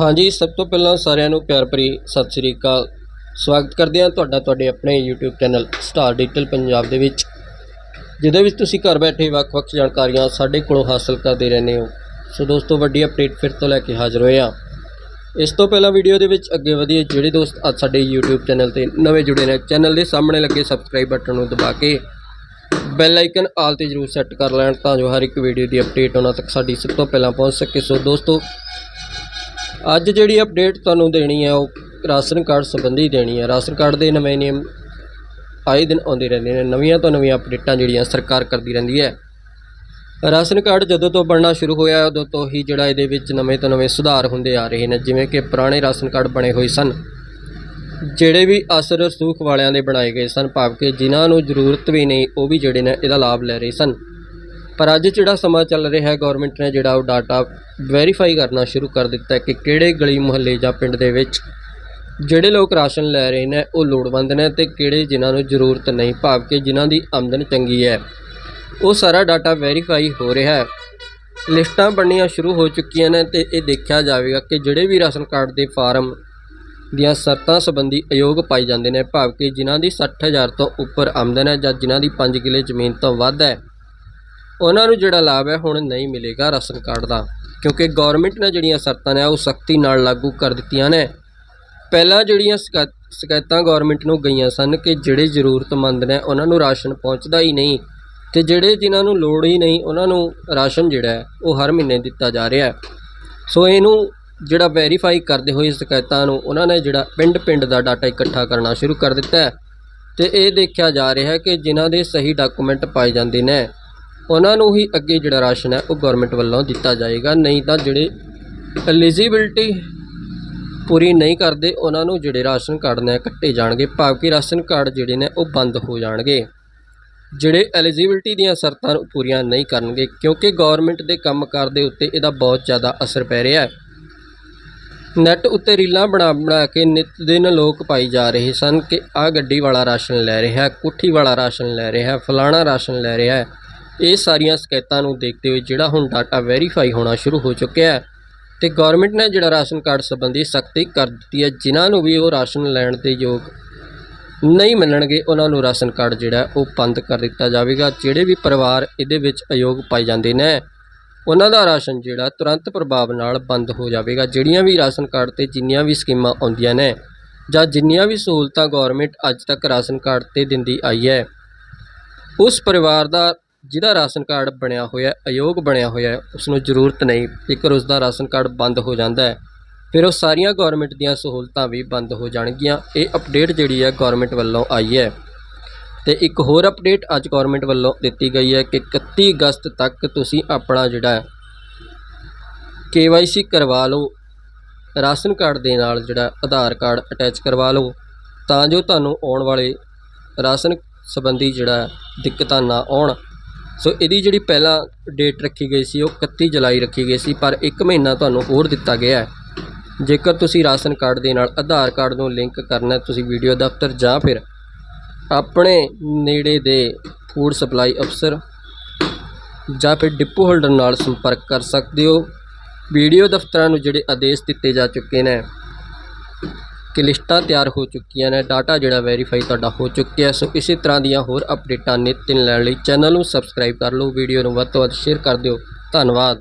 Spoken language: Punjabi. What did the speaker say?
ਹਾਂਜੀ, ਸਭ ਤੋਂ ਪਹਿਲਾਂ ਸਾਰਿਆਂ ਨੂੰ ਪਿਆਰ ਭਰੀ ਸਤਿ ਸ੍ਰੀ ਅਕਾਲ। ਸਵਾਗਤ ਕਰਦੇ ਹਾਂ ਤੁਹਾਡਾ, ਤੁਹਾਡੇ ਆਪਣੇ YouTube channel Star Digital Punjab ਦੇ ਵਿੱਚ, ਜਿਹਦੇ ਵਿੱਚ ਤੁਸੀਂ ਘਰ ਬੈਠੇ ਵੱਖ-ਵੱਖ ਜਾਣਕਾਰੀਆਂ ਸਾਡੇ ਕੋਲੋਂ ਹਾਸਲ ਕਰਦੇ ਰਹਿੰਦੇ ਹੋ। ਸੋ ਦੋਸਤੋ, ਵੱਡੀ ਅਪਡੇਟ ਫਿਰ ਤੋਂ ਲੈ ਕੇ ਹਾਜ਼ਰ ਹੋਏ ਹਾਂ। ਇਸ ਤੋਂ ਪਹਿਲਾਂ ਵੀਡੀਓ ਦੇ ਵਿੱਚ ਅੱਗੇ ਵਧੀਏ ਜਿਹੜੇ ਦੋਸਤ ਅੱਜ ਸਾਡੇ YouTube ਚੈਨਲ ਤੇ ਨਵੇਂ ਜੁੜੇ ਨੇ, ਚੈਨਲ ਦੇ ਸਾਹਮਣੇ ਲੱਗੇ ਸਬਸਕ੍ਰਾਈਬ ਬਟਨ ਨੂੰ ਦਬਾ ਕੇ ਬੈਲ ਆਈਕਨ ਆਲ ਤੇ ਜਰੂਰ ਸੈੱਟ ਕਰ ਲੈਣ, ਤਾਂ ਜੋ ਹਰ ਇੱਕ ਵੀਡੀਓ ਦੀ ਅਪਡੇਟ ਉਹਨਾਂ ਤੱਕ ਸਾਡੀ ਸਭ ਤੋਂ ਪਹਿਲਾਂ ਪਹੁੰਚ ਸਕੇ। ਸੋ ਦੋਸਤੋ ਅੱਜ ਜਿਹੜੀ ਅਪਡੇਟ ਤੁਹਾਨੂੰ ਦੇਣੀ ਹੈ ਉਹ ਰਾਸ਼ਨ ਕਾਰਡ ਸੰਬੰਧੀ ਦੇਣੀ ਹੈ ਰਾਸ਼ਨ ਕਾਰਡ ਦੇ ਨਵੇਂ ਨਿਯਮ ਆਏ ਦਿਨ ਆਉਂਦੇ ਰਹਿੰਦੇ ਨੇ। ਨਵੀਆਂ ਤੋਂ ਨਵੀਆਂ ਅਪਡੇਟਾਂ ਜਿਹੜੀਆਂ ਸਰਕਾਰ ਕਰਦੀ ਰਹਿੰਦੀ ਹੈ। ਰਾਸ਼ਨ ਕਾਰਡ ਜਦੋਂ ਤੋਂ ਬਣਨਾ ਸ਼ੁਰੂ ਹੋਇਆ, ਉਦੋਂ ਤੋਂ ਹੀ ਜਿਹੜਾ ਇਹਦੇ ਵਿੱਚ ਨਵੇਂ ਤੋਂ ਨਵੇਂ ਸੁਧਾਰ ਹੁੰਦੇ ਆ ਰਹੇ ਨੇ। ਜਿਵੇਂ ਕਿ ਪੁਰਾਣੇ ਰਾਸ਼ਨ ਕਾਰਡ ਬਣੇ ਹੋਏ ਸਨ, ਜਿਹੜੇ ਵੀ ਅਸਰ ਰਸੂਖ ਵਾਲਿਆਂ ਦੇ ਬਣਾਏ ਗਏ ਸਨ, ਭਾਵ ਕਿ ਜਿਨ੍ਹਾਂ ਨੂੰ ਜ਼ਰੂਰਤ ਵੀ ਨਹੀਂ, ਉਹ ਵੀ ਜਿਹੜੇ ਨੇ ਇਹਦਾ ਲਾਭ ਲੈ ਰਹੇ ਸਨ। ਪਰ ਅੱਜ ਜਿਹੜਾ ਸਮਾਂ ਚੱਲ ਰਿਹਾ ਹੈ ਗਵਰਨਮੈਂਟ ਨੇ ਜਿਹੜਾ ਉਹ ਡਾਟਾ ਵੈਰੀਫਾਈ ਕਰਨਾ ਸ਼ੁਰੂ ਕਰ ਦਿੱਤਾ ਹੈ ਕਿ ਕਿਹੜੇ ਗਲੀ ਮੁਹੱਲੇ ਜਾਂ ਪਿੰਡ ਦੇ ਵਿੱਚ ਜਿਹੜੇ ਲੋਕ ਰਾਸ਼ਨ ਲੈ ਰਹੇ ਨੇ, ਉਹ ਲੋੜਵੰਦ ਨੇ ਤੇ ਕਿਹੜੇ ਜਿਨ੍ਹਾਂ ਨੂੰ ਜ਼ਰੂਰਤ ਨਹੀਂ, ਭਾਵ ਕਿ ਜਿਨ੍ਹਾਂ ਦੀ ਆਮਦਨ ਚੰਗੀ ਹੈ। ਉਹ ਸਾਰਾ ਡਾਟਾ ਵੈਰੀਫਾਈ ਹੋ ਰਿਹਾ ਹੈ। ਲਿਸਟਾਂ ਬਣਨੀਆਂ ਸ਼ੁਰੂ ਹੋ ਚੁੱਕੀਆਂ ਨੇ ਤੇ ਇਹ ਦੇਖਿਆ ਜਾਵੇਗਾ ਕਿ ਜਿਹੜੇ ਵੀ ਰਾਸ਼ਨ ਕਾਰਡ ਦੇ ਫਾਰਮ ਦੀਆਂ ਸ਼ਰਤਾਂ ਸੰਬੰਧੀ ਅਯੋਗ ਪਾਈ ਜਾਂਦੇ ਨੇ, ਭਾਵ ਕਿ ਜਿਨ੍ਹਾਂ ਦੀ 60000 ਤੋਂ ਉੱਪਰ ਆਮਦਨ ਹੈ ਜਾਂ ਜਿਨ੍ਹਾਂ ਦੀ 5 ਕਿੱਲੇ ਜ਼ਮੀਨ ਤੋਂ ਵੱਧ ਹੈ ਉਹਨਾਂ ਨੂੰ ਜਿਹੜਾ ਲਾਭ ਹੈ ਹੁਣ ਨਹੀਂ ਮਿਲੇਗਾ ਰਾਸ਼ਨ ਕਾਰਡ ਦਾ, ਕਿਉਂਕਿ ਗਵਰਨਮੈਂਟ ਨੇ ਜਿਹੜੀਆਂ ਸ਼ਰਤਾਂ ਨੇ, ਉਹ ਸਖਤੀ ਨਾਲ ਲਾਗੂ ਕਰ ਦਿੱਤੀਆਂ ਨੇ। ਪਹਿਲਾਂ ਜਿਹੜੀਆਂ ਸ਼ਿਕਾ- ਸ਼ਿਕਾਇਤਾਂ ਗਵਰਨਮੈਂਟ ਨੂੰ ਗਈਆਂ ਸਨ ਕਿ ਜਿਹੜੇ ਜ਼ਰੂਰਤਮੰਦ ਨੇ, ਉਹਨਾਂ ਨੂੰ ਰਾਸ਼ਨ ਪਹੁੰਚਦਾ ਹੀ ਨਹੀਂ ਤੇ ਜਿਹੜੇ ਜਿਨ੍ਹਾਂ ਨੂੰ ਲੋੜ ਹੀ ਨਹੀਂ, ਉਹਨਾਂ ਨੂੰ ਰਾਸ਼ਨ ਜਿਹੜਾ ਉਹ ਹਰ ਮਹੀਨੇ ਦਿੱਤਾ ਜਾ ਰਿਹਾ ਸੋ ਇਹਨੂੰ ਜਿਹੜਾ ਵੈਰੀਫਾਈ ਕਰਦੇ ਹੋਏ ਸ਼ਿਕਾਇਤਾਂ ਨੂੰ, ਉਹਨਾਂ ਨੇ ਜਿਹੜਾ ਪਿੰਡ-ਪਿੰਡ ਦਾ ਡਾਟਾ ਇਕੱਠਾ ਕਰਨਾ ਸ਼ੁਰੂ ਕਰ ਦਿੱਤਾ ਹੈ। ਤੇ ਇਹ ਦੇਖਿਆ ਜਾ ਰਿਹਾ ਹੈ ਕਿ ਜਿਨ੍ਹਾਂ ਦੇ ਸਹੀ ਡਾਕੂਮੈਂਟ ਪਾਏ ਜਾਂਦੇ ਨੇ ਉਹਨਾਂ ਨੂੰ ਹੀ ਅੱਗੇ ਜਿਹੜਾ ਰਾਸ਼ਨ ਹੈ ਉਹ ਗਵਰਨਮੈਂਟ ਵੱਲੋਂ ਦਿੱਤਾ ਜਾਏਗਾ, ਨਹੀਂ ਤਾਂ ਜਿਹੜੇ ਐਲੀਜੀਬਿਲਟੀ ਪੂਰੀ ਨਹੀਂ ਕਰਦੇ, ਉਹਨਾਂ ਨੂੰ ਜਿਹੜੇ ਰਾਸ਼ਨ ਕਾਰਡ ਨੇ ਕੱਟੇ ਜਾਣਗੇ ਭਾਵ ਕਿ ਰਾਸ਼ਨ ਕਾਰਡ ਜਿਹੜੇ ਨੇ ਉਹ ਬੰਦ ਹੋ ਜਾਣਗੇ। ਜਿਹੜੇ ਐਲੀਜੀਬਿਲਟੀ ਦੀਆਂ ਸ਼ਰਤਾਂ ਨੂੰ ਪੂਰੀਆਂ ਨਹੀਂ ਕਰਨਗੇ, ਕਿਉਂਕਿ ਗਵਰਨਮੈਂਟ ਦੇ ਕੰਮਕਾਰ ਦੇ ਉੱਤੇ ਇਹਦਾ ਬਹੁਤ ਜ਼ਿਆਦਾ ਅਸਰ ਪੈ ਰਿਹਾ ਹੈ। ਨੈੱਟ ਉੱਤੇ ਰੀਲਾਂ ਬਣਾ ਬਣਾ ਕੇ ਨਿਤ ਦਿਨ ਲੋਕ ਪਾਈ ਜਾ ਰਹੇ ਸਨ ਕਿ ਆਹ ਗੱਡੀ ਵਾਲਾ ਰਾਸ਼ਨ ਲੈ ਰਿਹਾ, ਕੋਠੀ ਵਾਲਾ ਰਾਸ਼ਨ ਲੈ ਰਿਹਾ, ਫਲਾਣਾ ਰਾਸ਼ਨ ਲੈ ਰਿਹਾ ਇਹ ਸਾਰੀਆਂ ਸ਼ਿਕਾਇਤਾਂ ਨੂੰ ਦੇਖਦੇ ਹੋਏ ਜਿਹੜਾ ਹੁਣ ਡਾਟਾ ਵੈਰੀਫਾਈ ਹੋਣਾ ਸ਼ੁਰੂ ਹੋ ਚੁੱਕਿਆ ਹੈ ਤੇ ਗਵਰਨਮੈਂਟ ਨੇ ਜਿਹੜਾ ਰਾਸ਼ਨ ਕਾਰਡ ਸੰਬੰਧੀ ਸਖਤੀ ਕਰ ਦਿੱਤੀ ਹੈ, ਜਿਨ੍ਹਾਂ ਨੂੰ ਵੀ ਉਹ ਰਾਸ਼ਨ ਲੈਣ ਦੇ ਯੋਗ ਨਹੀਂ ਮੰਨਣਗੇ, ਉਹਨਾਂ ਨੂੰ ਰਾਸ਼ਨ ਕਾਰਡ ਜਿਹੜਾ ਉਹ ਬੰਦ ਕਰ ਦਿੱਤਾ ਜਾਵੇਗਾ। ਜਿਹੜੇ ਵੀ ਪਰਿਵਾਰ ਇਹਦੇ ਵਿੱਚ ਅਯੋਗ ਪਾਏ ਜਾਂਦੇ ਨੇ, ਉਹਨਾਂ ਦਾ ਰਾਸ਼ਨ ਜਿਹੜਾ ਤੁਰੰਤ ਪ੍ਰਭਾਵ ਨਾਲ ਬੰਦ ਹੋ ਜਾਵੇਗਾ। ਜਿਹੜੀਆਂ ਵੀ ਰਾਸ਼ਨ ਕਾਰਡ ਤੇ ਜਿੰਨੀਆਂ ਵੀ ਸਕੀਮਾਂ ਆਉਂਦੀਆਂ ਨੇ, ਜਾਂ ਜਿੰਨੀਆਂ ਵੀ ਸਹੂਲਤਾਂ ਗਵਰਨਮੈਂਟ ਅੱਜ ਤੱਕ ਰਾਸ਼ਨ ਕਾਰਡ ਤੇ ਦਿੰਦੀ ਆਈ ਹੈ, ਉਸ ਪਰਿਵਾਰ ਦਾ ਜਿਹਦਾ ਰਾਸ਼ਨ ਕਾਰਡ ਬਣਿਆ ਹੋਇਆ ਅਯੋਗ ਬਣਿਆ ਹੋਇਆ ਹੈ, ਉਸ ਨੂੰ ਜ਼ਰੂਰਤ ਨਹੀਂ। ਜੇਕਰ ਉਸ ਦਾ ਰਾਸ਼ਨ ਕਾਰਡ ਬੰਦ ਹੋ ਜਾਂਦਾ ਹੈ ਫਿਰ ਉਹ ਸਾਰੀਆਂ ਗਵਰਨਮੈਂਟ ਦੀਆਂ ਸਹੂਲਤਾਂ ਵੀ ਬੰਦ ਹੋ ਜਾਣਗੀਆਂ। ਇਹ ਅਪਡੇਟ ਜਿਹੜੀ ਹੈ ਗਵਰਨਮੈਂਟ ਵੱਲੋਂ ਆਈ ਹੈ। ਤੇ ਇੱਕ ਹੋਰ ਅਪਡੇਟ ਅੱਜ ਗਵਰਨਮੈਂਟ ਵੱਲੋਂ ਦਿੱਤੀ ਗਈ ਹੈ ਕਿ 31 ਅਗਸਤ ਤੱਕ ਤੁਸੀਂ ਆਪਣਾ ਜਿਹੜਾ KYC ਕਰਵਾ ਲਓ। ਰਾਸ਼ਨ ਕਾਰਡ ਦੇ ਨਾਲ ਜਿਹੜਾ ਆਧਾਰ ਕਾਰਡ ਅਟੈਚ ਕਰਵਾ ਲਓ ਤਾਂ ਜੋ ਤੁਹਾਨੂੰ ਆਉਣ ਵਾਲੇ ਰਾਸ਼ਨ ਸੰਬੰਧੀ ਜਿਹੜਾ ਦਿੱਕਤਾਂ ਨਾ ਆਉਣ। ਸੋ ਇਹਦੀ ਜਿਹੜੀ ਪਹਿਲਾਂ ਡੇਟ ਰੱਖੀ ਗਈ ਸੀ ਉਹ 31 ਜੁਲਾਈ ਰੱਖੀ ਗਈ ਸੀ ਪਰ 1 ਮਹੀਨਾ ਤੁਹਾਨੂੰ ਹੋਰ ਦਿੱਤਾ ਗਿਆ ਹੈ। ਜੇਕਰ ਤੁਸੀਂ ਰਾਸ਼ਨ ਕਾਰਡ ਦੇ ਨਾਲ ਆਧਾਰ ਕਾਰਡ ਨੂੰ ਲਿੰਕ ਕਰਨਾ ਹੈ, ਤੁਸੀਂ ਵੀਡੀਓ ਦਫ਼ਤਰ ਜਾਂ ਫਿਰ ਆਪਣੇ ਨੇੜੇ ਦੇ ਫੂਡ ਸਪਲਾਈ ਅਫਸਰ ਜਾਂ ਫਿਰ ਡਿਪੂ ਹੋਲਡਰ ਨਾਲ ਸੰਪਰਕ ਕਰ ਸਕਦੇ ਹੋ। ਵੀਡੀਓ ਦਫ਼ਤਰਾਂ ਨੂੰ ਜਿਹੜੇ ਆਦੇਸ਼ ਦਿੱਤੇ ਜਾ ਚੁੱਕੇ ਨੇ ਕਿ ਲਿਸਟਾਂ ਤਿਆਰ ਹੋ ਚੁੱਕੀਆਂ ਨੇ, ਡਾਟਾ ਜਿਹੜਾ ਵੈਰੀਫਾਈ ਤੁਹਾਡਾ ਹੋ ਚੁੱਕਿਆ ਸੋ ਇਸੇ ਤਰ੍ਹਾਂ ਦੀਆਂ ਹੋਰ ਅਪਡੇਟਾਂ ਨਿਤ ਦਿਨ ਲੈਣ ਲਈ ਚੈਨਲ ਨੂੰ ਸਬਸਕ੍ਰਾਈਬ ਕਰ ਲਓ। ਵੀਡੀਓ ਨੂੰ ਵੱਧ ਤੋਂ ਵੱਧ ਸ਼ੇਅਰ ਕਰ ਦਿਓ। ਧੰਨਵਾਦ।